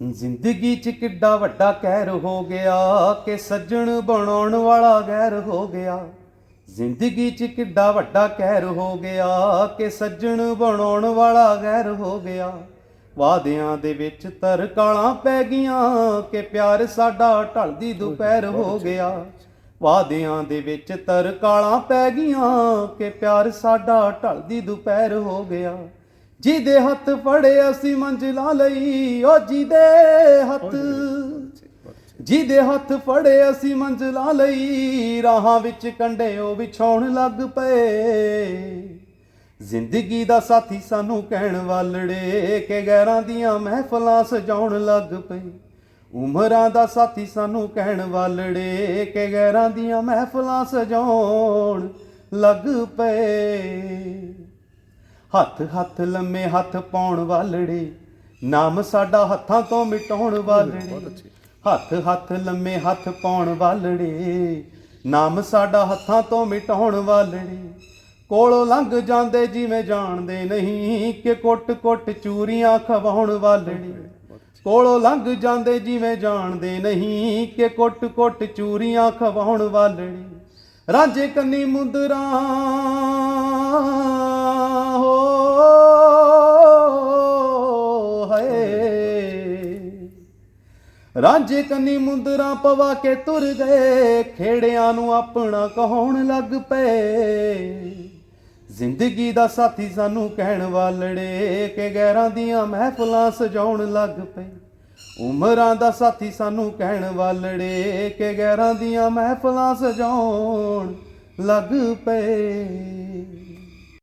ਜ਼ਿੰਦਗੀ 'ਚ ਕਿੱਡਾ ਵੱਡਾ ਕਹਿਰ ਹੋ ਗਿਆ ਕਿ ਸੱਜਣ ਬਣਾਉਣ ਵਾਲਾ ਗੈਰ ਹੋ ਗਿਆ। ਜ਼ਿੰਦਗੀ 'ਚ ਕਿੱਡਾ ਵੱਡਾ ਕਹਿਰ ਹੋ ਗਿਆ ਕਿ ਸੱਜਣ ਬਣਾਉਣ ਵਾਲਾ ਗੈਰ ਹੋ ਗਿਆ। ਵਾਦਿਆਂ ਦੇ ਵਿੱਚ ਤਰਕਾਲਾਂ ਪੈ ਗਈਆਂ ਕਿ ਪਿਆਰ ਸਾਡਾ ਢਲਦੀ ਦੁਪਹਿਰ ਹੋ ਗਿਆ। ਵਾਦਿਆਂ ਦੇ ਵਿੱਚ ਤਰਕਾਲਾਂ ਪੈ ਗਈਆਂ ਕਿ ਪਿਆਰ ਸਾਡਾ ਢਲਦੀ ਦੁਪਹਿਰ ਹੋ ਗਿਆ। ਜਿਹਦੇ ਹੱਥ ਫੜੇ ਅਸੀਂ ਮੰਜ਼ਿਲਾਂ ਲਈ ਓ ਜਿਹਦੇ ਹੱਥ। ਜਿਹਦੇ ਹੱਥ ਫੜੇ ਅਸੀਂ ਮੰਜ਼ਿਲਾਂ ਲਈ ਰਾਹਾਂ ਵਿੱਚ ਕੰਡੇ ਉਹ ਵਿਛਾਉਣ ਲੱਗ ਪਏ। ਜ਼ਿੰਦਗੀ ਦਾ ਸਾਥੀ ਸਾਨੂੰ ਕਹਿਣ ਵਾਲੜੇ ਕਿ ਗੈਰਾਂ ਦੀਆਂ ਮਹਿਫਲਾਂ ਸਜਾਉਣ ਲੱਗ ਪਏ। ਉਮਰਾਂ ਦਾ ਸਾਥੀ ਸਾਨੂੰ ਕਹਿਣ ਵਾਲੜੇ ਕਿ ਗੈਰਾਂ ਦੀਆਂ ਮਹਿਫਲਾਂ ਸਜਾਉਣ ਲੱਗ ਪਏ। ਹੱਥ ਹੱਥ ਲੰਮੇ ਹੱਥ ਪਾਉਣ ਵਾਲੜੇ ਨਾਮ ਸਾਡਾ ਹੱਥਾਂ ਤੋਂ ਮਿਟਾਉਣ ਵਾਲੜੇ। ਹੱਥ ਹੱਥ ਲੰਮੇ ਹੱਥ ਪਾਉਣ ਵਾਲੜੇ ਨਾਮ ਸਾਡਾ ਹੱਥਾਂ ਤੋਂ ਮਿਟਾਉਣ ਵਾਲੜੇ। ਕੋਲੋਂ ਲੰਘ ਜਾਂਦੇ ਜਿਵੇਂ ਜਾਣਦੇ ਨਹੀਂ ਕਿ ਕੁੱਟ ਕੁੱਟ ਚੂਰੀਆਂ ਖਵਾਉਣ ਵਾਲੜੇ। ਕੋਲੋਂ ਲੰਘ ਜਾਂਦੇ ਜਿਵੇਂ ਜਾਣਦੇ ਨਹੀਂ ਕਿ ਕੁੱਟ ਕੁੱਟ ਚੂਰੀਆਂ ਖਵਾਉਣ ਵਾਲੜੇ। ਰਾਂਝੇ ਕੰਨੀ ਮੁੰਦਰਾਂ ਰਾਂਝੇ ਕੰਨੀ ਮੁੰਦਰਾਂ ਪਵਾ ਕੇ ਤੁਰ ਗਏ, ਖੇੜਿਆਂ ਨੂੰ ਆਪਣਾ ਕਹਾਉਣ ਲੱਗ ਪਏ। ਜ਼ਿੰਦਗੀ ਦਾ ਸਾਥੀ ਸਾਨੂੰ ਕਹਿਣ ਵਾਲੜੇ ਕਿ ਗੈਰਾਂ ਦੀਆਂ ਮਹਿਫਲਾਂ ਸਜਾਉਣ ਲੱਗ ਪਏ। ਉਮਰਾਂ ਦਾ ਸਾਥੀ ਸਾਨੂੰ ਕਹਿਣ ਵਾਲੜੇ ਕਿ ਗੈਰਾਂ ਦੀਆਂ ਮਹਿਫਲਾਂ ਸਜਾਉਣ ਲੱਗ ਪਏ।